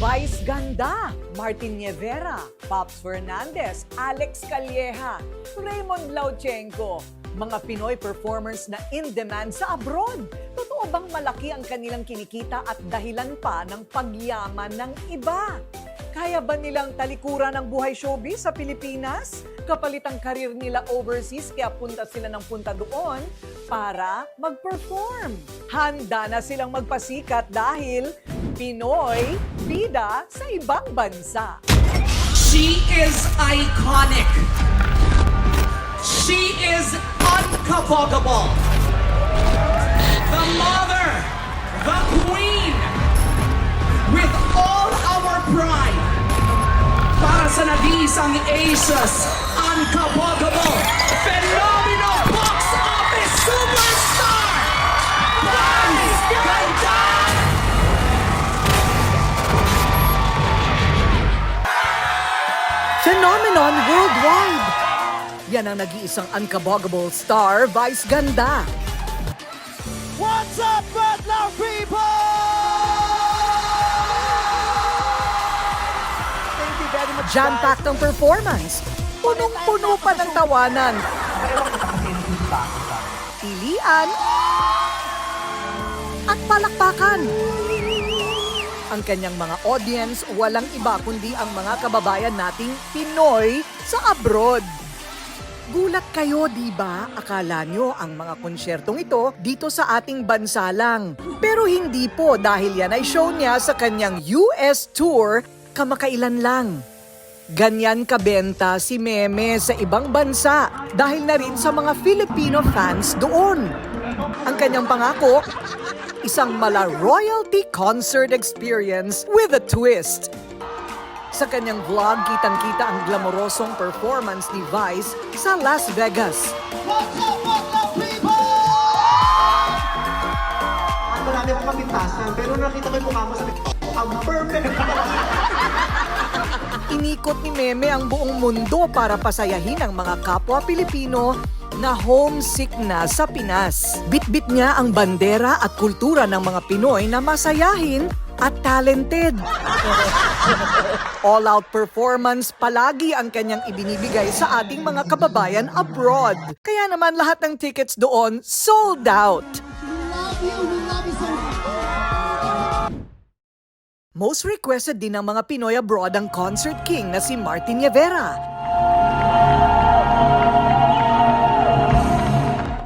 Vice Ganda, Martin Nievera, Pops Fernandez, Alex Calleja, Raymond Lauchenko, mga Pinoy performers na in demand sa abroad. Totoo bang malaki ang kanilang kinikita at dahilan pa ng pagyaman ng iba? Kaya ba nilang talikuran ang buhay showbiz sa Pilipinas? Kapalit ang karir nila overseas kaya punta sila ng punta doon para mag-perform. Handa na silang magpasikat dahil Pinoy bida sa ibang bansa. She is iconic. She is uncapogable. The mother, the queen, Sa nabisang Asia's uncapogable, phenomenal box office superstar, Vice Ganda! Phenomenon worldwide! Yan ang nag-iisang unkabogable star, Vice Ganda. Jam-packed ang performance. Punong-puno pa ng tawanan. Pilian at palakpakan. Ang kanyang mga audience, walang iba kundi ang mga kababayan nating Pinoy sa abroad. Gulat kayo, di ba? Akala nyo ang mga konsyertong ito dito sa ating bansa lang. Pero hindi po dahil yan ay show niya sa kanyang US tour kamakailan lang. Ganyan kabenta si Meme sa ibang bansa dahil na rin sa mga Filipino fans doon. Ang kanyang pangako, isang mala royalty concert experience with a twist. Sa kanyang vlog, kitang-kita ang glamorosong performance ni Vice sa Las Vegas. Ang marami akong kapintasan, pero nakita ko yung mukha mo, ko, ang perfect. Inikot ni Meme ang buong mundo para pasayahin ang mga kapwa Pilipino na homesick na sa Pinas. Bitbit niya ang bandera at kultura ng mga Pinoy na masayahin at talented. All-out performance palagi ang kanyang ibinibigay sa ating mga kababayan abroad. Kaya naman lahat ng tickets doon sold out. Most requested din ng mga Pinoy abroad ang concert king na si Martin Nievera.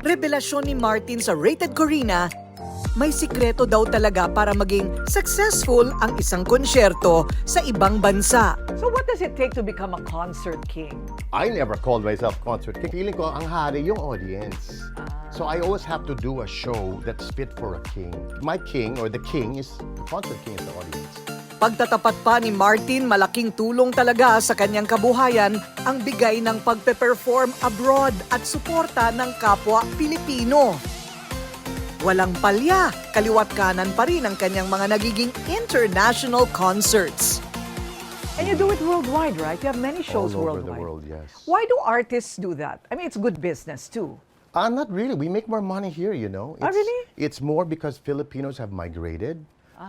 Revelasyon ni Martin sa Rated Corina, may sikreto daw talaga para maging successful ang isang konsyerto sa ibang bansa. So what does it take to become a concert king? I never called myself concert king. Feeling ko ang hari yung audience. So I always have to do a show that's fit for a king. My king or the king is the concert king is the audience. Pagtatapat pa ni Martin, malaking tulong talaga sa kanyang kabuhayan ang bigay ng pagpe-perform abroad at suporta ng kapwa Pilipino. Walang palya, kaliwat kanan pa rin ang kanyang mga nagiging international concerts. And you do it worldwide, right? You have many shows All over worldwide. the world, yes. Why do artists do that? I mean, it's good business too. Uh, not really. We make more money here, you know. Ah, It's, really? It's more because Filipinos have migrated.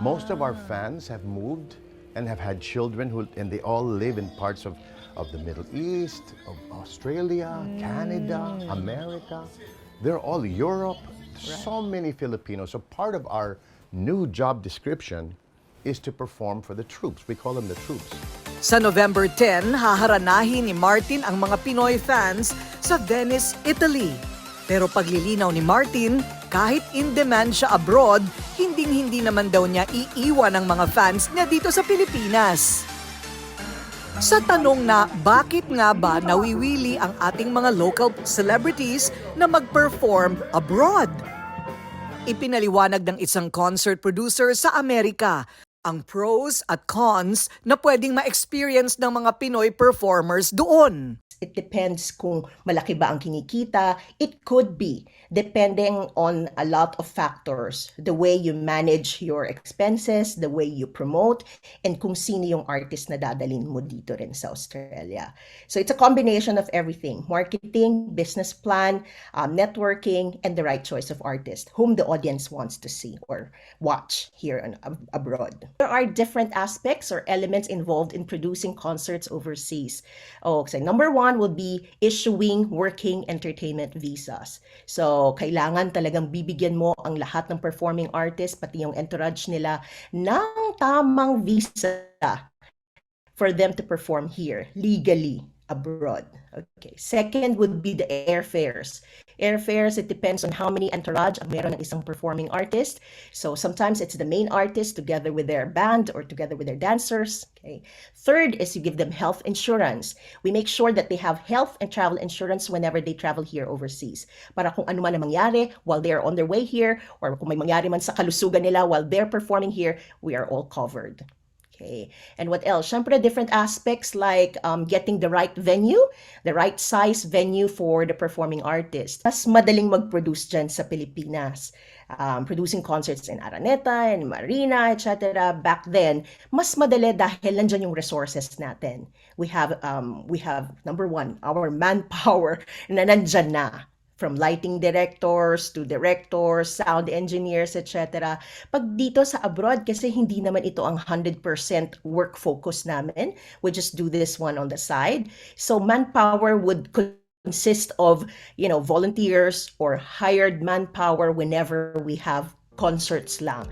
Most of our fans have moved and have had children who, and they all live in parts of, of the Middle East, of Australia, Canada, America. They're all Europe. So many Filipinos. So part of our new job description is to perform for the troops. We call them the troops. Sa November 10, haharanahin ni Martin ang mga Pinoy fans sa Venice, Italy. Pero paglilinaw ni Martin, kahit in demand siya abroad, hinding-hindi naman daw niya iiwan ang mga fans niya dito sa Pilipinas. Sa tanong na bakit nga ba nawiwili ang ating mga local celebrities na mag-perform abroad? Ipinaliwanag ng isang concert producer sa Amerika ang pros at cons na pwedeng ma-experience ng mga Pinoy performers doon. It depends kung malaki ba ang kinikita. It could be, depending on a lot of factors. The way you manage your expenses, the way you promote, and kung sino yung artist na dadalin mo dito rin sa Australia. So it's a combination of everything. Marketing, business plan, um, networking, and the right choice of artist whom the audience wants to see or watch here and ab- abroad. There are different aspects or elements involved in producing concerts overseas. Okay, number one would be issuing working entertainment visas. So, kailangan talagang bibigyan mo ang lahat ng performing artists, pati yung entourage nila, ng tamang visa for them to perform here legally abroad. Okay. Second would be the airfares. Airfares, it depends on how many entourage ang meron ng isang performing artist. So sometimes it's the main artist together with their band or together with their dancers. Okay. Third is you give them health insurance. We make sure that they have health and travel insurance whenever they travel here overseas. Para kung ano man ang mangyari while they are on their way here or kung may mangyari man sa kalusugan nila while they're performing here, we are all covered. Okay. And what else? Siyempre, different aspects like um, getting the right venue, the right size venue for the performing artist. Mas madaling mag-produce dyan sa Pilipinas. Um, producing concerts in Araneta, in Marina, etc. Back then, mas madali dahil nandyan yung resources natin. We have, um, we have, number one, our manpower na nandyan na from lighting directors to directors, sound engineers, etc. Pag dito sa abroad, kasi hindi naman ito ang 100% work focus namin. We just do this one on the side. So manpower would consist of, you know, volunteers or hired manpower whenever we have concerts lang.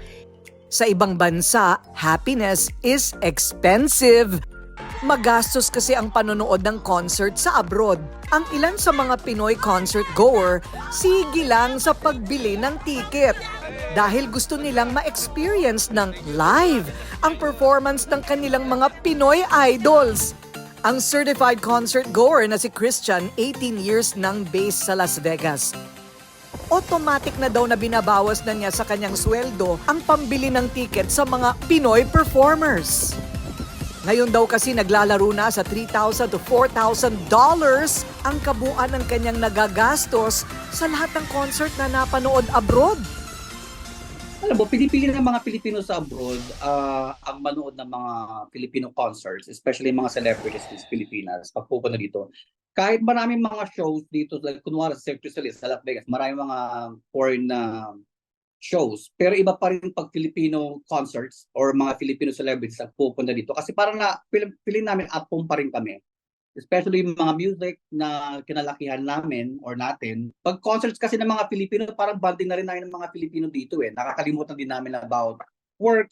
Sa ibang bansa, happiness is expensive. Magastos kasi ang panonood ng concert sa abroad. Ang ilan sa mga Pinoy concert goer, sige lang sa pagbili ng ticket. Dahil gusto nilang ma-experience ng live ang performance ng kanilang mga Pinoy idols. Ang certified concert goer na si Christian, 18 years nang base sa Las Vegas automatic na daw na binabawas na niya sa kanyang sweldo ang pambili ng ticket sa mga Pinoy performers. Ngayon daw kasi naglalaro na sa $3,000 to $4,000 dollars ang kabuuan ng kanyang nagagastos sa lahat ng concert na napanood abroad. alam mo, pinipili ng mga Pilipino sa abroad ah, ang manood ng mga Filipino concerts, especially mga celebrities sa Pilipinas, pag pupunta dito. Kahit maraming mga shows dito, like kunwari sa Cirque du Soleil, sa Las Vegas, maraming mga foreign na shows. Pero iba pa rin pag Filipino concerts or mga Filipino celebrities ang pupunta dito. Kasi parang na, feeling, feeling namin at home pa rin kami. Especially yung mga music na kinalakihan namin or natin. Pag concerts kasi ng mga Filipino, parang bonding na rin namin ng mga Filipino dito eh. Nakakalimutan din namin about work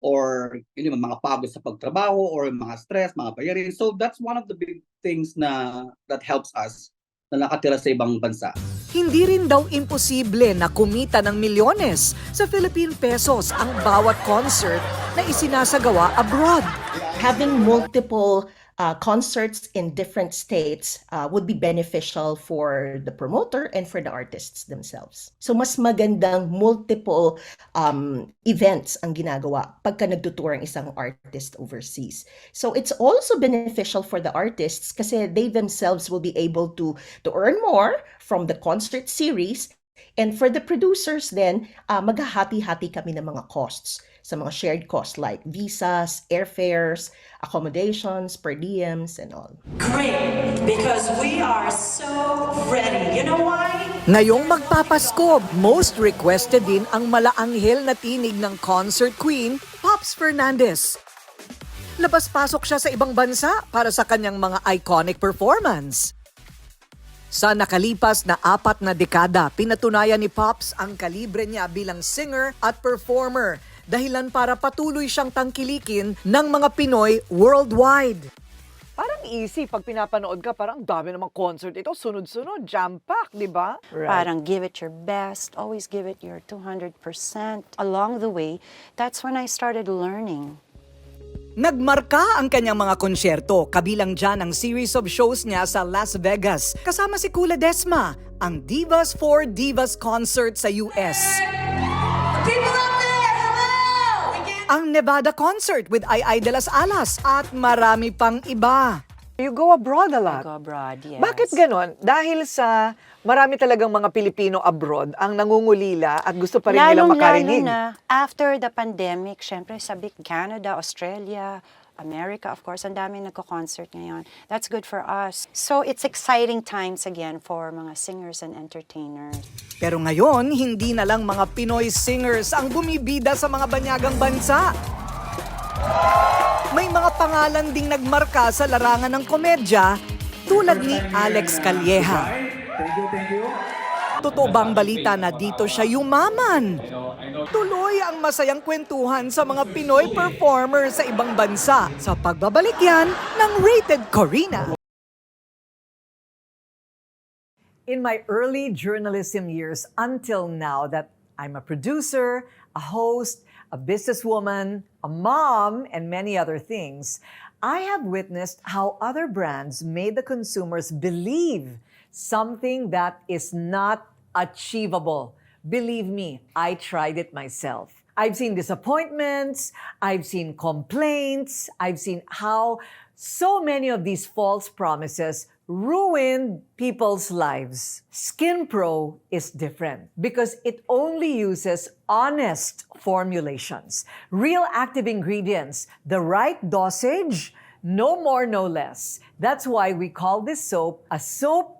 or yun, mga pagod sa pagtrabaho or mga stress, mga bayarin. So that's one of the big things na that helps us na nakatira sa ibang bansa. Hindi rin daw imposible na kumita ng milyones sa Philippine pesos ang bawat concert na isinasagawa abroad. having multiple uh, concerts in different states uh, would be beneficial for the promoter and for the artists themselves. So mas magandang multiple um, events ang ginagawa pagka nagtutour ang isang artist overseas. So it's also beneficial for the artists kasi they themselves will be able to to earn more from the concert series And for the producers then, uh, maghahati-hati kami ng mga costs sa mga shared costs like visas, airfares, accommodations, per diems, and all. Great, because we are so ready. You know why? Ngayong magpapasko, most requested din ang malaanghel na tinig ng concert queen, Pops Fernandez. Labas-pasok siya sa ibang bansa para sa kanyang mga iconic performance. Sa nakalipas na apat na dekada, pinatunayan ni Pops ang kalibre niya bilang singer at performer, dahilan para patuloy siyang tangkilikin ng mga Pinoy worldwide. Parang easy pag pinapanood ka, parang dami namang concert ito, sunod-sunod, jam-pack, di ba? Parang give it your best, always give it your 200%. Along the way, that's when I started learning. Nagmarka ang kanyang mga konsyerto, kabilang dyan ang series of shows niya sa Las Vegas. Kasama si Kula Desma, ang Divas for Divas concert sa US. Ang Nevada concert with Ay Ay de las Alas at marami pang iba. You go abroad a I go abroad, yes. Bakit ganon? Dahil sa marami talagang mga Pilipino abroad ang nangungulila at gusto pa rin nilang makarinig. Lalong-lalo na after the pandemic, syempre sabi Canada, Australia, America, of course, ang dami nagko-concert ngayon. That's good for us. So it's exciting times again for mga singers and entertainers. Pero ngayon, hindi na lang mga Pinoy singers ang bumibida sa mga banyagang bansa. May mga pangalan ding nagmarka sa larangan ng komedya tulad ni Alex Calleja. Totoo bang balita na dito siya yumaman? Tuloy ang masayang kwentuhan sa mga Pinoy performer sa ibang bansa sa pagbabalik yan ng Rated Corina. In my early journalism years until now that I'm a producer, a host, a businesswoman, a mom, and many other things, I have witnessed how other brands made the consumers believe something that is not achievable. Believe me, I tried it myself. I've seen disappointments, I've seen complaints, I've seen how so many of these false promises ruin people's lives. Skin Pro is different because it only uses honest formulations, real active ingredients, the right dosage, no more, no less. That's why we call this soap a soap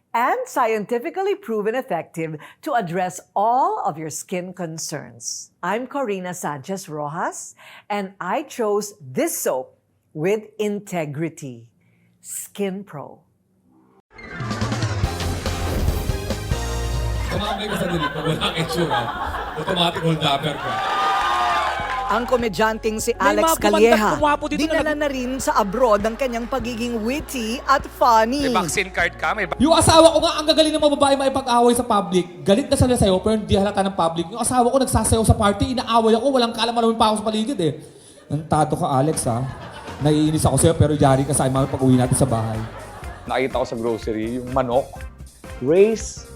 and scientifically proven effective to address all of your skin concerns. I'm Corina Sanchez Rojas, and I chose this soap with integrity. Skin Pro. Tumambay ka sa itsura. Automatic hold upper ka. Ang komedyanteng si May Alex Calleja, kumapo dito na dinala na rin sa abroad ang kanyang pagiging witty at funny. card ka, may Yung asawa ko nga, ang gagaling ng mga babae maipag-away sa public. Galit na sila sa'yo, pero hindi halata ng public. Yung asawa ko nagsasayaw sa party, inaaway ako, walang kalaman pa ako sa paligid eh. Nantado ka, Alex ha. Naiinis ako sa'yo, pero yari ka sa akin pag uwi natin sa bahay. nakita ko sa grocery, yung manok, raised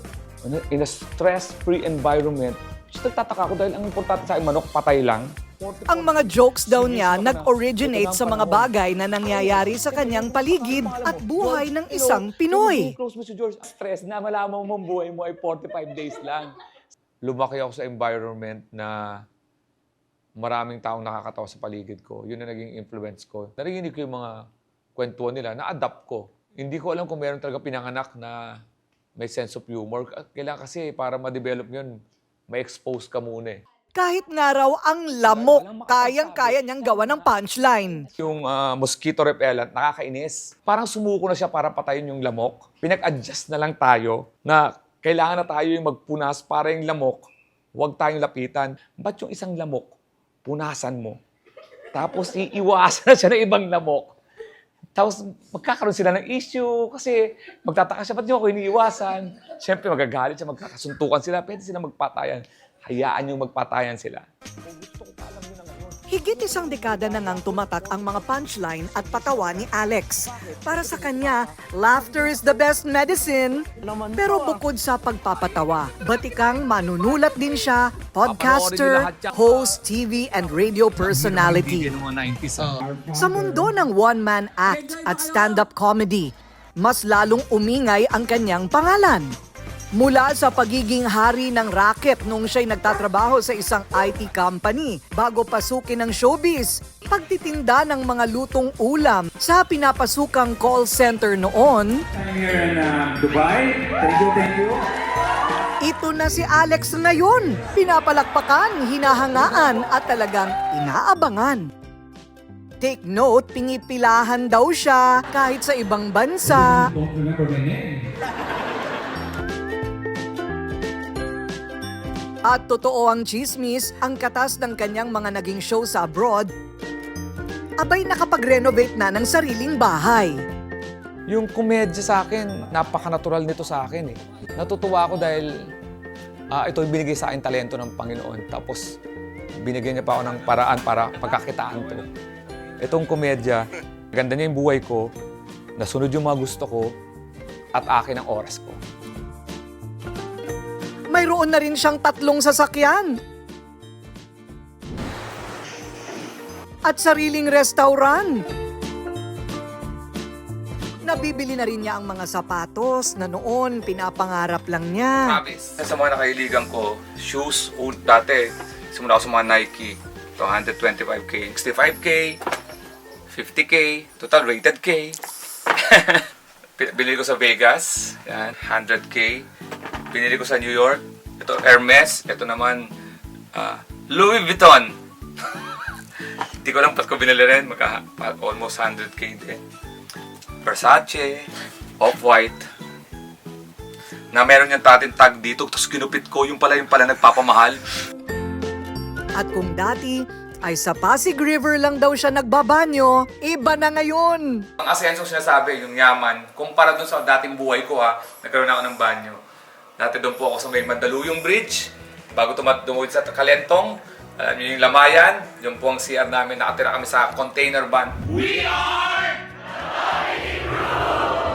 ano, in a stress-free environment. So, nagtataka ko dahil ang importante sa akin, manok, patay lang. Ang mga jokes daw niya nag-originate sa mga bagay na nangyayari sa kanyang paligid at buhay ng isang Pinoy. Close mo si George, stress na malaman mo buhay mo ay 45 days lang. Lumaki ako sa environment na maraming taong nakakatawa sa paligid ko. Yun na naging influence ko. Narinig ko yung mga kwentuhan nila, na-adapt ko. Hindi ko alam kung meron talaga pinanganak na may sense of humor. Kailangan kasi para ma-develop yun, may expose ka muna eh. Kahit nga raw ang lamok, kayang-kaya niyang gawa ng punchline. Yung ah, mosquito repellent, nakakainis. Parang sumuko na siya para patayin yung lamok. Pinag-adjust na lang tayo na kailangan na tayo yung magpunas para yung lamok, huwag tayong lapitan. Ba't yung isang lamok, punasan mo? Tapos iiwasan na siya ng ibang lamok. Tapos magkakaroon sila ng issue kasi magtataka siya, ba't niyo ako iniiwasan? Siyempre magagalit siya, magkakasuntukan sila, pwede sila magpatayan. Hayaan yung magpatayan sila. Higit isang dekada na ngang tumatak ang mga punchline at patawa ni Alex. Para sa kanya, laughter is the best medicine. Pero bukod sa pagpapatawa, batikang manunulat din siya, podcaster, host, TV and radio personality. Sa mundo ng one-man act at stand-up comedy, mas lalong umingay ang kanyang pangalan. Mula sa pagiging hari ng racket nung siya'y nagtatrabaho sa isang IT company bago pasukin ng showbiz, pagtitinda ng mga lutong ulam sa pinapasukang call center noon, ito na si Alex ngayon. Pinapalakpakan, hinahangaan at talagang inaabangan. Take note, pingipilahan daw siya kahit sa ibang bansa. At totoo ang chismis, ang katas ng kanyang mga naging show sa abroad, abay nakapag-renovate na ng sariling bahay. Yung komedya sa akin, napaka-natural nito sa akin eh. Natutuwa ako dahil ah, ito binigay sa akin talento ng Panginoon. Tapos binigyan niya pa ako ng paraan para pagkakitaan to. Itong komedya, ganda niya yung buhay ko, nasunod yung mga gusto ko, at akin ang oras ko. Mayroon na rin siyang tatlong sasakyan. At sariling restaurant. Nabibili na rin niya ang mga sapatos na noon pinapangarap lang niya. Promise. Sa mga nakahiligan ko, shoes, un- dati, simula ako sa mga Nike. Ito, 125k, 65k, 50k, total rated K. Binili ko sa Vegas, yan, 100k. Binili ko sa New York, ito Hermes, ito naman ah, Louis Vuitton. Hindi ko lang ba't ko binili rin, magka, almost 100k din. Versace, Off-White, na meron yung tatin tag dito, tapos kinupit ko, yung pala yung pala nagpapamahal. At kung dati ay sa Pasig River lang daw siya nagbabanyo, iba na ngayon. Ang asenso sinasabi, yung yaman, kumpara dun sa dating buhay ko ha, nagkaroon ako ng banyo. Dati doon po ako sa may Mandaluyong Bridge, bago tumat dumawid sa Kalentong, alam niyo yung Lamayan, yun po ang CR namin, nakatira kami sa container van.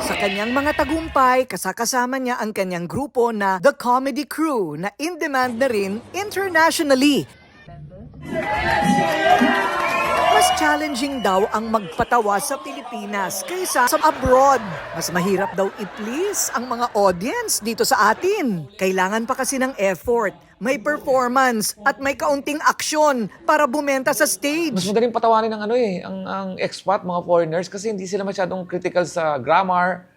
Sa kanyang mga tagumpay, kasakasama niya ang kanyang grupo na The Comedy Crew na in-demand na rin internationally. Mas challenging daw ang magpatawa sa Pilipinas kaysa sa abroad. Mas mahirap daw i-please ang mga audience dito sa atin. Kailangan pa kasi ng effort, may performance at may kaunting aksyon para bumenta sa Mas stage. madaling patawanin ng ano eh, ang, ang expat, mga foreigners, kasi hindi sila masyadong critical sa grammar,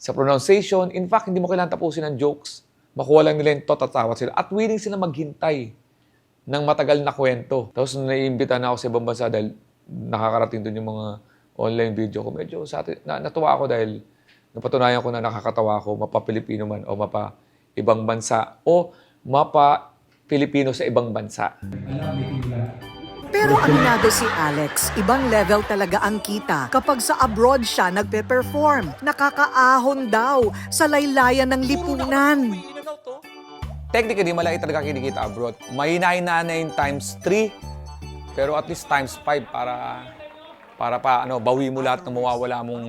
sa pronunciation. In fact, hindi mo kailangan tapusin ng jokes. Makuha lang nila yung totatawa sila. At willing sila maghintay ng matagal na kwento. Tapos naiimbita na ako sa ibang bansa dahil nakakarating doon yung mga online video ko, medyo sa na, natuwa ako dahil napatunayan ko na nakakatawa ako, mapa Pilipino man o mapa ibang bansa o mapa Pilipino sa ibang bansa. Pero aminado si Alex, ibang level talaga ang kita kapag sa abroad siya nagpe-perform. Nakakaahon daw sa laylayan ng lipunan. Technically, malaki talaga kinikita abroad. Na yung times 3, pero at least times 5 para para pa ano, bawi mo lahat ng mawawala mong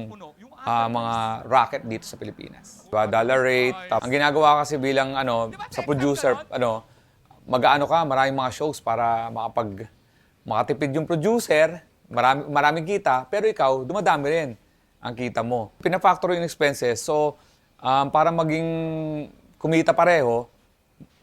ah, mga racket dito sa Pilipinas. Diba, dollar rate. Ang ginagawa kasi bilang ano, sa producer, ano, mag-ano ka, maraming mga shows para makapag makatipid yung producer, marami, maraming kita, pero ikaw, dumadami rin ang kita mo. Pinafactor yung expenses, so um, para maging kumita pareho,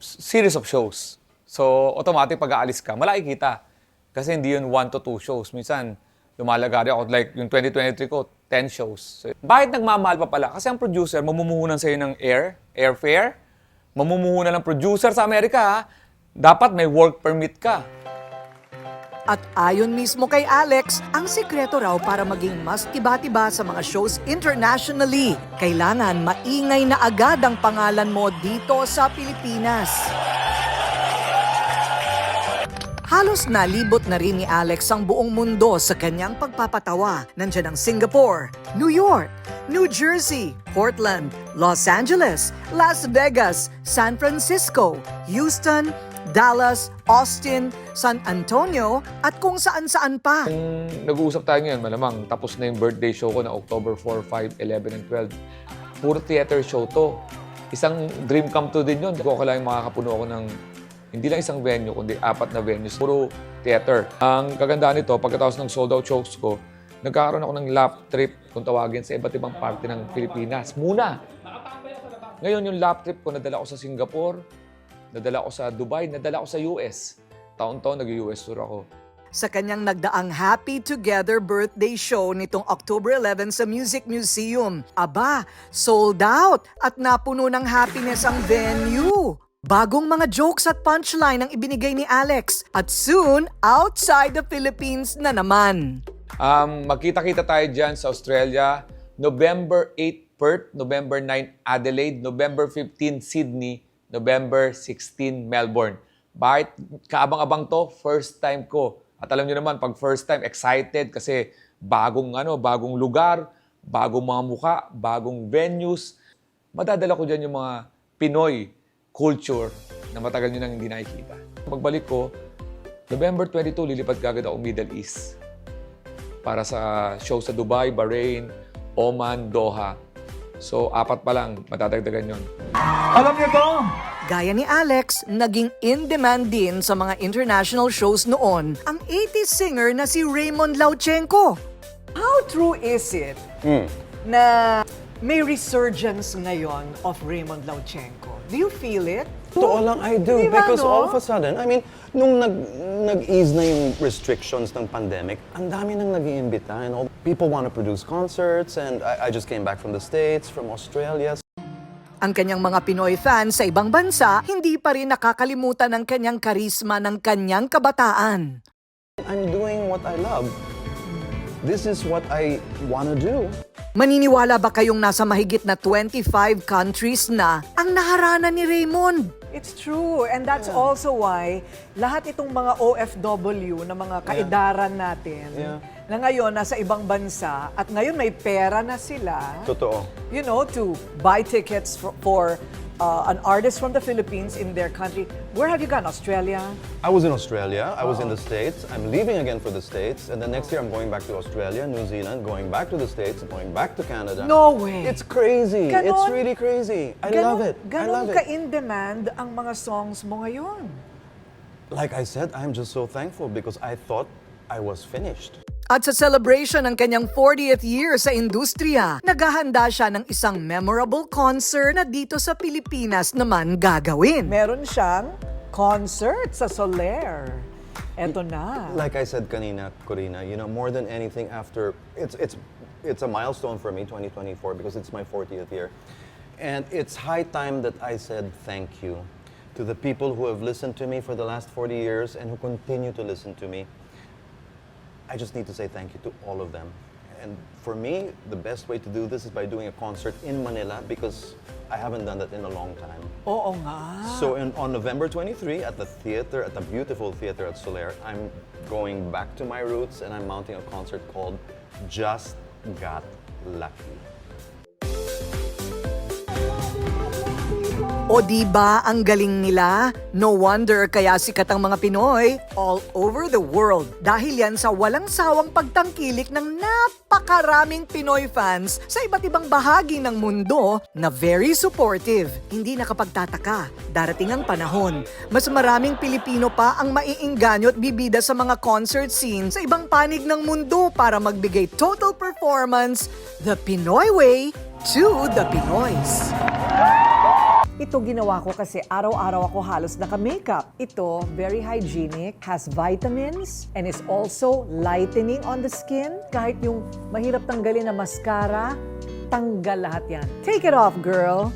series of shows. So, automatic pag aalis ka, malaki kita. Kasi hindi yun one to two shows. Minsan, lumalagari ako. Like, yung 2023 ko, 10 shows. So, bakit nagmamahal pa pala? Kasi ang producer, mamumuhunan sa'yo ng air, airfare. Mamumuhunan ng producer sa Amerika, ha? Dapat may work permit ka. At ayon mismo kay Alex, ang sikreto raw para maging mas tiba-tiba sa mga shows internationally, kailangan maingay na agad ang pangalan mo dito sa Pilipinas. Halos nalibot na rin ni Alex ang buong mundo sa kanyang pagpapatawa. Nandiyan ang Singapore, New York, New Jersey, Portland, Los Angeles, Las Vegas, San Francisco, Houston, Dallas, Austin, San Antonio at kung saan-saan pa. Kung nag-uusap tayo ngayon, malamang tapos na yung birthday show ko na October 4, 5, 11, and 12. Puro theater show to. Isang dream come true din yun. Kung ako lang makakapuno ako ng hindi lang isang venue, kundi apat na venues. Puro theater. Ang kagandahan nito, pagkatapos ng sold out shows ko, nagkakaroon ako ng lap trip kung tawagin sa iba't ibang parte ng Pilipinas. Muna! Ngayon, yung lap trip ko, nadala ko sa Singapore, nadala ko sa Dubai, nadala ko sa US. Taon-taon nag-US tour ako. Sa kanyang nagdaang Happy Together birthday show nitong October 11 sa Music Museum. Aba, sold out at napuno ng happiness ang venue. Bagong mga jokes at punchline ang ibinigay ni Alex at soon outside the Philippines na naman. Um, magkita-kita tayo dyan sa Australia. November 8 Perth, November 9 Adelaide, November 15 Sydney, November 16 Melbourne. Bakit kaabang-abang to? First time ko. At alam niyo naman, pag first time, excited kasi bagong ano, bagong lugar, bagong mga muka, bagong venues. Madadala ko dyan yung mga Pinoy culture na matagal nyo nang hindi nakikita. Pagbalik ko, November 22, lilipat kagad ako Middle East para sa show sa Dubai, Bahrain, Oman, Doha. So, apat pa lang, matadagdagan yon. Gaya ni Alex, naging in-demand din sa mga international shows noon ang 80s singer na si Raymond Lauchenko. How true is it na may resurgence ngayon of Raymond Lauchenko. Do you feel it? Totoo lang, I do. Di ba, because no? all of a sudden, I mean, nung nag, nag-ease na yung restrictions ng pandemic, ang dami nang nag iimbita and all. People want to produce concerts and I, I just came back from the States, from Australia. Ang kanyang mga Pinoy fans sa ibang bansa, hindi pa rin nakakalimutan ang kanyang karisma ng kanyang kabataan. I'm doing what I love. This is what I want to do. Maniniwala ba kayong nasa mahigit na 25 countries na ang naharana ni Raymond? It's true. And that's also why lahat itong mga OFW na mga kaedaran natin Yeah. Na ngayon nasa ibang bansa at ngayon may pera na sila, Totoo. you know, to buy tickets for, for uh, an artist from the Philippines in their country. Where have you gone? Australia? I was in Australia, I was in the States, I'm leaving again for the States, and then next year I'm going back to Australia, New Zealand, going back to the States, going back to Canada. No way. It's crazy. It's Ganon? really crazy. I Ganon- love it. I ganon love it. ka-in-demand ang mga songs mo ngayon. Like I said, I'm just so thankful because I thought I was finished. At sa celebration ng kanyang 40th year sa industriya, naghahanda siya ng isang memorable concert na dito sa Pilipinas naman gagawin. Meron siyang concert sa Soler. Eto na. Like I said kanina, Corina, you know, more than anything after it's it's it's a milestone for me 2024 because it's my 40th year. And it's high time that I said thank you to the people who have listened to me for the last 40 years and who continue to listen to me. I just need to say thank you to all of them. And for me, the best way to do this is by doing a concert in Manila because I haven't done that in a long time. Oo nga. So in, on November 23 at the theater, at the beautiful theater at Soler, I'm going back to my roots and I'm mounting a concert called Just Got Lucky. O di ba ang galing nila? No wonder kaya sikat ang mga Pinoy all over the world. Dahil yan sa walang sawang pagtangkilik ng napakaraming Pinoy fans sa iba't ibang bahagi ng mundo na very supportive. Hindi nakapagtataka. Darating ang panahon. Mas maraming Pilipino pa ang maiingganyo at bibida sa mga concert scene sa ibang panig ng mundo para magbigay total performance the Pinoy way to the Pinoys. Ito ginawa ko kasi araw-araw ako halos naka-makeup. Ito, very hygienic, has vitamins, and is also lightening on the skin. Kahit yung mahirap tanggalin na mascara, tanggal lahat yan. Take it off, girl!